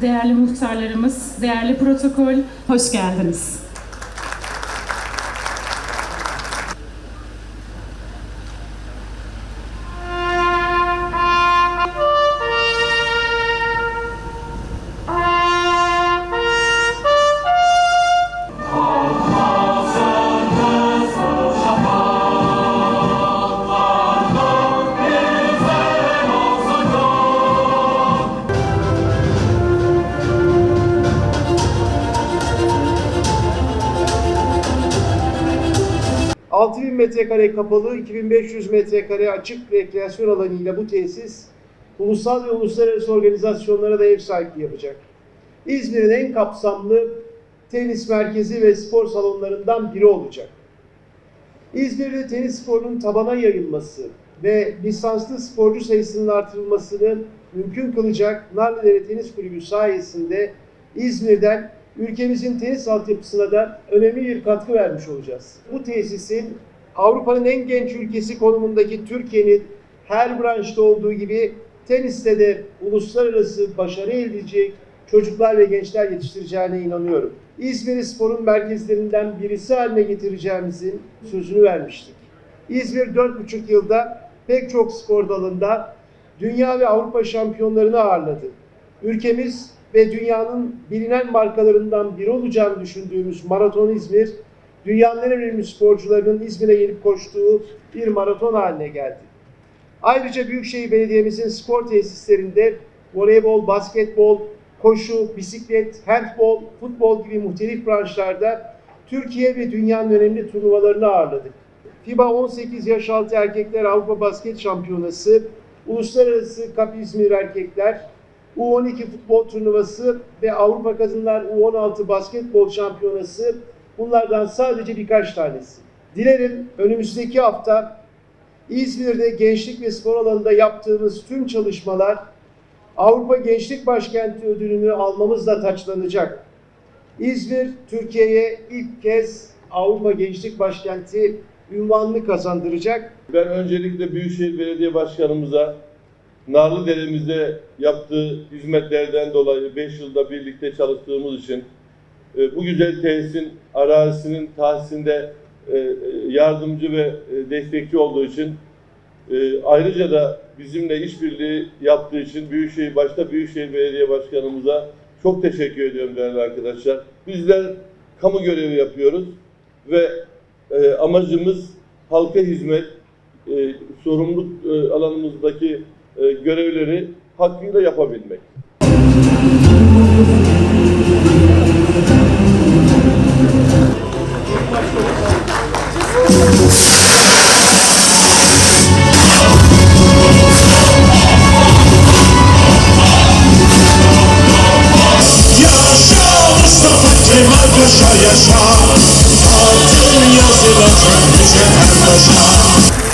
Değerli muhtarlarımız, değerli protokol, hoş geldiniz. Altı bin metrekare kapalı, 2500 metrekare açık rekreasyon alanıyla bu tesis ulusal ve uluslararası organizasyonlara da ev sahipliği yapacak. İzmir'in en kapsamlı tenis merkezi ve spor salonlarından biri olacak. İzmir'de tenis sporunun tabana yayılması ve lisanslı sporcu sayısının artırılmasını mümkün kılacak Narlıdere Tenis Kulübü sayesinde İzmir'den ülkemizin tenis altyapısına da önemli bir katkı vermiş olacağız. Bu tesisin Avrupa'nın en genç ülkesi konumundaki Türkiye'nin her branşta olduğu gibi teniste de uluslararası başarı elde edecek çocuklar ve gençler yetiştireceğine inanıyorum. İzmir'i sporun merkezlerinden birisi haline getireceğimizin sözünü vermiştik. İzmir 4,5 yılda pek çok spor dalında dünya ve Avrupa şampiyonlarını ağırladı. Ülkemiz ve dünyanın bilinen markalarından biri olacağını düşündüğümüz Maraton İzmir, dünyanın en önemli sporcularının İzmir'e gelip koştuğu bir maraton haline geldi. Ayrıca Büyükşehir Belediye'mizin spor tesislerinde voleybol, basketbol, koşu, bisiklet, handbol, futbol gibi muhtelif branşlarda Türkiye ve dünyanın önemli turnuvalarını ağırladık. FIBA 18 yaş altı erkekler Avrupa Basket Şampiyonası, Uluslararası Kap İzmir Erkekler, U12 futbol turnuvası ve Avrupa Kadınlar U16 basketbol şampiyonası bunlardan sadece birkaç tanesi. Dilerim önümüzdeki hafta İzmir'de gençlik ve spor alanında yaptığımız tüm çalışmalar Avrupa Gençlik Başkenti ödülünü almamızla taçlanacak. İzmir, Türkiye'ye ilk kez Avrupa Gençlik Başkenti ünvanını kazandıracak. Ben öncelikle Büyükşehir Belediye Başkanımıza Narlıdere'mize yaptığı hizmetlerden dolayı 5 yılda birlikte çalıştığımız için e, bu güzel tesisin arazisinin tahsisinde e, e, yardımcı ve destekçi olduğu için ayrıca da bizimle işbirliği yaptığı için Büyükşehir başta Büyükşehir Belediye Başkanımıza çok teşekkür ediyorum değerli arkadaşlar. Bizler kamu görevi yapıyoruz ve amacımız halka hizmet, sorumluluk alanımızdaki e, görevleri hakkıyla yapabilmek. Yaşa yaşa Altın yazılacak bize her başa